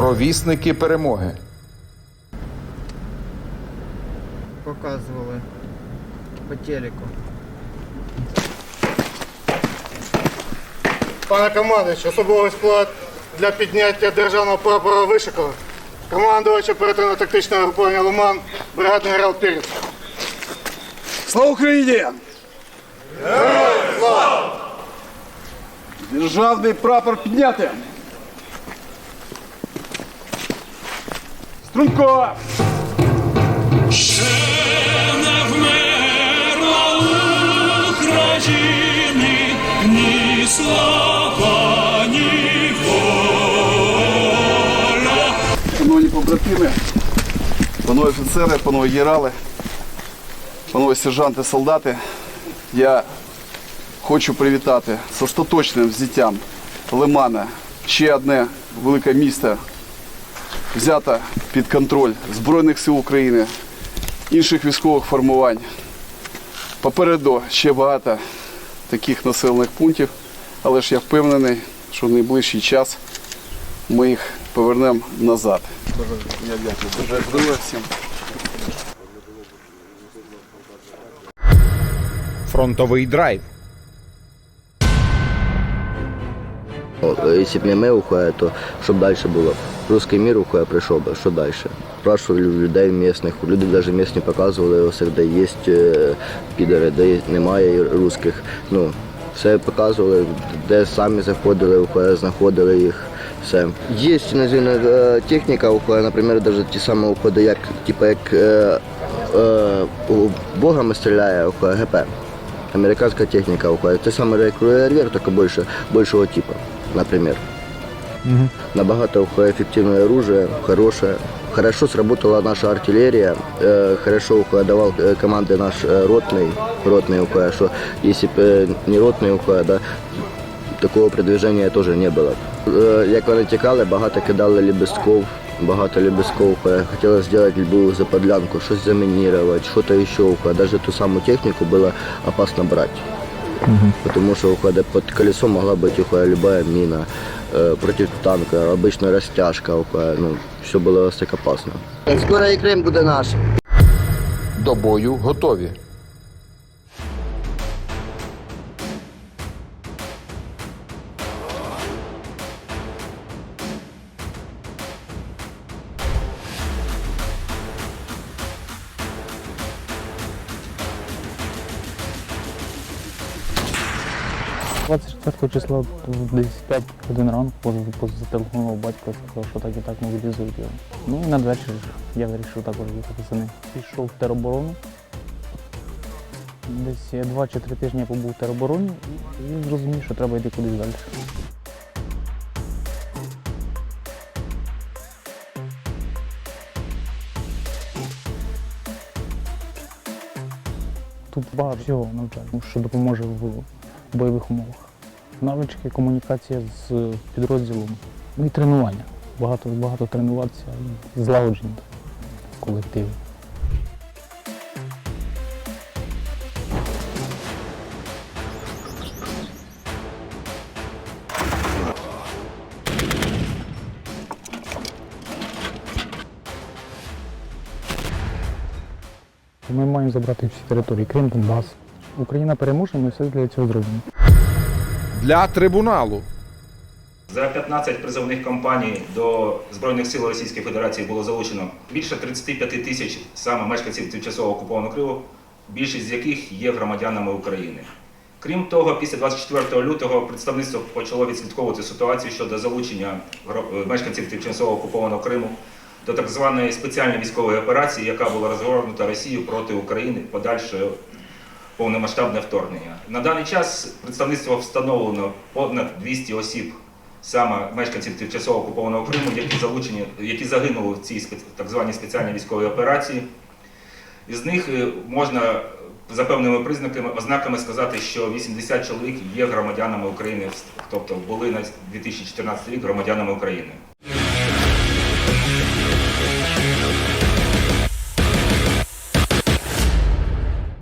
Провісники перемоги. Показували по телеку. Пане командуючий, особовий склад для підняття державного прапора Вишикова. Командувач оперативно-тактичного групування Лиман, бригадний генерал Піріс. Слава Україні! Державний прапор підняти! Струнко! Ще не вмерла України, ні слава, ні воля. Шановні побратими, панове офіцери, панове генерали, панове сержанти, солдати, я хочу привітати з остаточним взяттям Лимана. Ще одне велике місто взято під контроль Збройних сил України, інших військових формувань. Попереду ще багато таких населених пунктів, але ж я впевнений, що в найближчий час ми їх повернемо назад. Я дякую. Всім. Фронтовий драйв. Если б не ми уходили, то що б далі було? Русський мір уходить, прийшов би, що далі? Спрашивали людей місних, люди навіть місні показували, ось де є е, підери, де немає русських. Ну, все показували, де самі заходили, уходили, знаходили їх. Все. Є іноземна е, техніка, уходить, наприклад, навіть ті самі уходи, як, типу, як е, е, Богами стріляє, уходить ГП. Американская техника уходит. Те самое как револьвер, только больше, большего типа, например. Набагато эффективное оружие, хорошее. Хорошо сработала наша артиллерия, э, хорошо уходит, давал э, команды наш э, ротный, ротный уходит, что если бы э, не ротный уходит, да, такого продвижения тоже не було. Е, Як вони тікали, багато кидали лібестков, багато лібестков. Е, Хотіли зробити любую заподлянку, щось замінірувати, щось ще. Навіть ту саму техніку було опасно брати. Потому что ухода под колесом могла быть ухода любая мина. Э, против танка, обычная растяжка, ухода, ну, все было так опасно. Скоро и Крым буде наш. До бою готові. – 24 числа десь 5 годин ранку зателефонував батько, сказав, що так і так мобілізують його. Ну і надвечір я вирішив також їхати за ним. Пішов в тероборону. Десь я два чи три тижні побув в теробороні і зрозумів, що треба йти кудись далі. Тут багато всього навчання, що допоможе в бойових умовах. Навички, комунікація з підрозділом, ну і тренування. Багато, багато тренуватися, злагодження в колективі. Ми маємо забрати всі території, Крим, Донбас. Україна переможе, ми все для цього зробимо. Для трибуналу. За 15 призовних кампаній до Збройних сил Російської Федерації було залучено більше 35 тисяч саме мешканців тимчасово окупованого Криму, більшість з яких є громадянами України. Крім того, після 24 лютого представництво почало відслідковувати ситуацію щодо залучення мешканців тимчасово окупованого Криму до так званої спеціальної військової операції, яка була розгорнута Росією проти України подальше повномасштабне вторгнення. На даний час представництво встановлено понад 200 осіб, саме мешканців тимчасово окупованого Криму, які залучені, які загинули в цій так званій спеціальній військовій операції. Із них е, можна за певними признаками ознаками сказати, що 80 чоловік є громадянами України, тобто були на 2014 рік громадянами України.